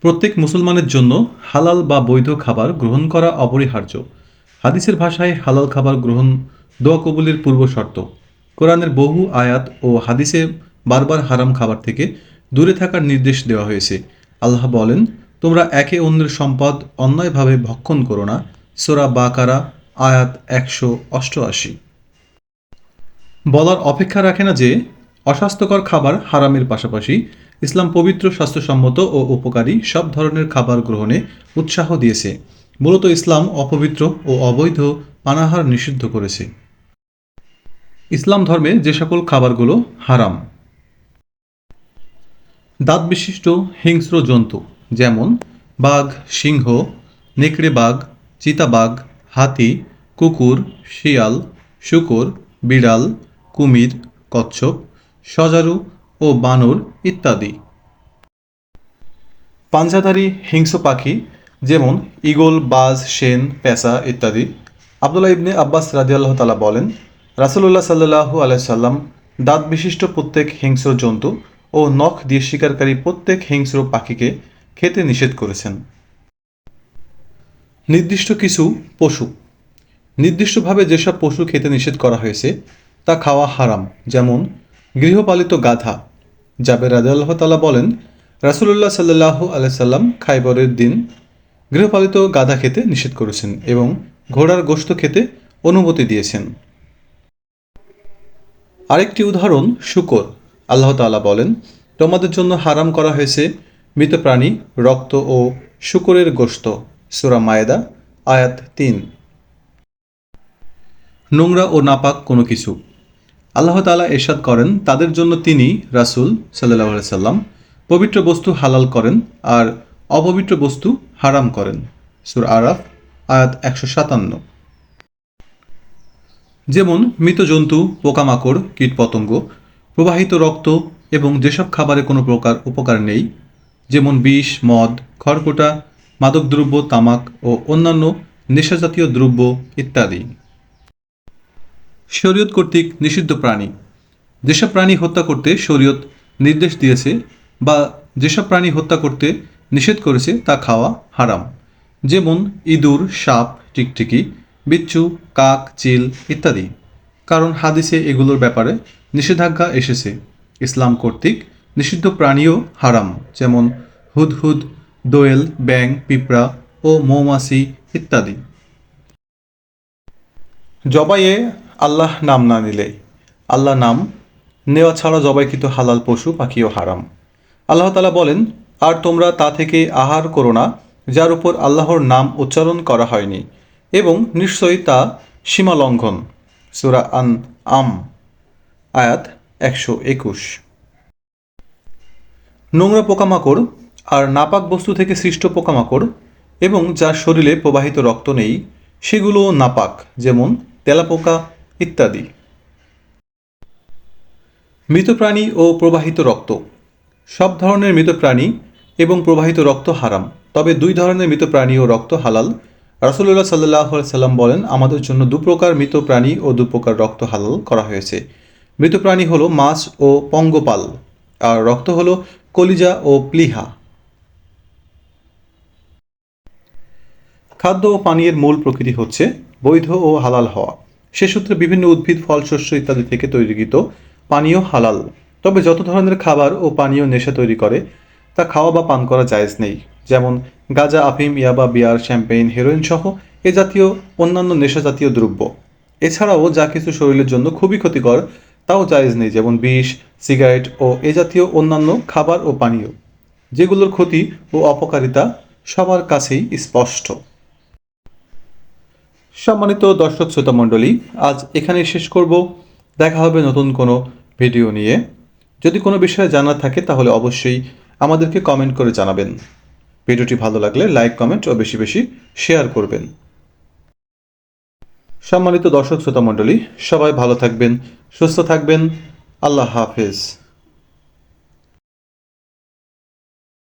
প্রত্যেক মুসলমানের জন্য হালাল বা বৈধ খাবার গ্রহণ করা অপরিহার্য। হাদিসের ভাষায় হালাল খাবার গ্রহণ দোয়া কবুলের পূর্ব শর্ত। কোরআনের বহু আয়াত ও হাদিসে বারবার হারাম খাবার থেকে দূরে থাকার নির্দেশ দেওয়া হয়েছে। আল্লাহ বলেন, তোমরা একে অন্যের সম্পদ অন্যায়ভাবে ভক্ষণ করো না। সোরা বাকারা, আয়াত একশো অষ্টআশি। বলার অপেক্ষা রাখে না যে, অস্বাস্থ্যকর খাবার হারামের পাশাপাশি ইসলাম পবিত্র, স্বাস্থ্যসম্মত ও উপকারী সব ধরনের খাবার গ্রহণে উৎসাহ দিয়েছে। মূলত ইসলাম অপবিত্র ও অবৈধ পানাহার নিষিদ্ধ করেছে। ইসলাম ধর্মে যে সকল খাবারগুলো হারাম। দাঁত বিশিষ্ট হিংস্র জন্তু যেমন বাঘ, সিংহ, নেকড়ে বাঘ চিতাবাঘ হাতি, কুকুর, শিয়াল, শূকর, বিড়াল, কুমির, কচ্ছপ, সজারু ও বানর ইত্যাদি। পাঞ্জাধারী হিংস্র পাখি যেমন ঈগল, বাজ, সেন, পেঁচা ইত্যাদি। আবদুল্লাহ ইবনে আব্বাস রাদিয়াল্লাহ তালা বলেন, রাসুলুল্লাহ সাল্লাহু আলাইসাল্লাম দাঁত বিশিষ্ট প্রত্যেক হিংস্র জন্তু ও নখ দিয়ে শিকারকারী প্রত্যেক হিংস্র পাখিকে খেতে নিষেধ করেছেন। নির্দিষ্ট কিছু পশু। নির্দিষ্টভাবে যেসব পশু খেতে নিষেধ করা হয়েছে, তা খাওয়া হারাম, যেমন গৃহপালিত গাধা। জাবের রাজাল্লাহ তালা বলেন, রাসুলুল্লাহ সাল্লাহ আলাইসাল্লাম খাইবরের দিন গৃহপালিত গাধা খেতে নিষেধ করেছেন এবং ঘোড়ার গোশত খেতে অনুমতি দিয়েছেন। আরেকটি উদাহরণ, শুকর। আল্লাহ তাআলা বলেন, তোমাদের জন্য হারাম করা হয়েছে মৃত প্রাণী, রক্ত ও শুকরের গোশত। সুরা মায়েদা, আয়াত তিন। নোংরা ও নাপাক কোনো কিছু। আল্লাহ তাআলা এরশাদ করেন, তাদের জন্য তিনি রাসূল সাল্লাহ সাল্লাম পবিত্র বস্তু হালাল করেন আর অপবিত্র বস্তু হারাম করেন। সুর আরাফ, আয়াত একশো সাতান্ন। যেমন মৃত জন্তু, পোকামাকড়, কীটপতঙ্গ, প্রবাহিত রক্ত এবং যেসব খাবারে কোনো প্রকার উপকার নেই, যেমন বিষ, মদ, খড়কোটা, মাদকদ্রব্য, তামাক ও অন্যান্য নেশাজাতীয় দ্রব্য ইত্যাদি। শরীয়ত কর্তৃক নিষিদ্ধ প্রাণী। যেসব প্রাণী হত্যা করতে শরীয়ত নির্দেশ দিয়েছে বা যেসব প্রাণী হত্যা করতে নিষেধ করেছে তা খাওয়া হারাম। যেমন ইঁদুর, সাপ, টিকটিকি, বিচ্ছু, কাক, চিল ইত্যাদি। কারণ হাদিসে এগুলোর ব্যাপারে নিষেধাজ্ঞা এসেছে। ইসলাম কর্তৃক নিষিদ্ধ প্রাণীও হারাম, যেমন হুদহুদ, দোয়েল ব্যাং পিঁপড়া ও মৌমাছি ইত্যাদি। জবাইয়ে আল্লাহ নাম না নিলে আল্লাহ নাম, নেওয়া ছাড়া জবাইকৃত হালাল পশু পাখিও হারাম। আল্লাহ তালা বলেন, আর তোমরা তা থেকে আহার করো না, যার উপর আল্লাহর নাম উচ্চারণ করা হয়নি, এবং নিশ্চয়ই তা সীমা লঙ্ঘন সুরা আন আম আয়াত একশো একুশ। নোংরা পোকামাকড় আর নাপাক বস্তু থেকে সৃষ্ট পোকামাকড় এবং যার শরীরে প্রবাহিত রক্ত নেই সেগুলো নাপাক, যেমন তেলাপোকা ইত্যাদি। মৃত প্রাণী ও প্রবাহিত রক্ত। সব ধরনের মৃত প্রাণী এবং প্রবাহিত রক্ত হারাম। তবে দুই ধরনের মৃত প্রাণী ও রক্ত হালাল। রাসুল্লাহ সাল্লাহ সাল্লাম বলেন, আমাদের জন্য দু প্রকার মৃত প্রাণী ও দু প্রকার রক্ত হালাল করা হয়েছে। মৃত প্রাণী হলো মাছ ও পঙ্গপাল, আর রক্ত হলো কলিজা ও প্লিহা। খাদ্য ও পানীয়ের মূল প্রকৃতি হচ্ছে বৈধ ও হালাল হওয়া। সে সূত্রে বিভিন্ন উদ্ভিদ ফল শস্য ইত্যাদি থেকে তৈরিকৃত পানীয় হালাল। তবে যত ধরনের খাবার ও পানীয় নেশা তৈরি করে, তা খাওয়া বা পান করা জায়েজ নেই। যেমন গাঁজা, আফিম, ইয়াবা, বিয়ার, শ্যাম্পেইন, হেরোইন সহ এ জাতীয় অন্যান্য নেশা জাতীয় দ্রব্য। এছাড়াও যা কিছু শরীরের জন্য খুবই ক্ষতিকর, তাও জায়েজ নেই, যেমন বিষ, সিগারেট ও এ জাতীয় অন্যান্য খাবার ও পানীয়। যেগুলোর ক্ষতি ও অপকারিতা সবার কাছেই স্পষ্ট। সম্মানিত দর্শক শ্রোতা মণ্ডলী, আজ এখানে শেষ করব। দেখা হবে নতুন কোনো ভিডিও নিয়ে। যদি কোনো বিষয়ে জানা থাকে, তাহলে অবশ্যই আমাদেরকে কমেন্ট করে জানাবেন। ভিডিওটি ভালো লাগলে লাইক কমেন্ট ও বেশি বেশি শেয়ার করবেন। সম্মানিত দর্শক শ্রোতা মণ্ডলী, সবাই ভালো থাকবেন, সুস্থ থাকবেন। আল্লাহ হাফেজ।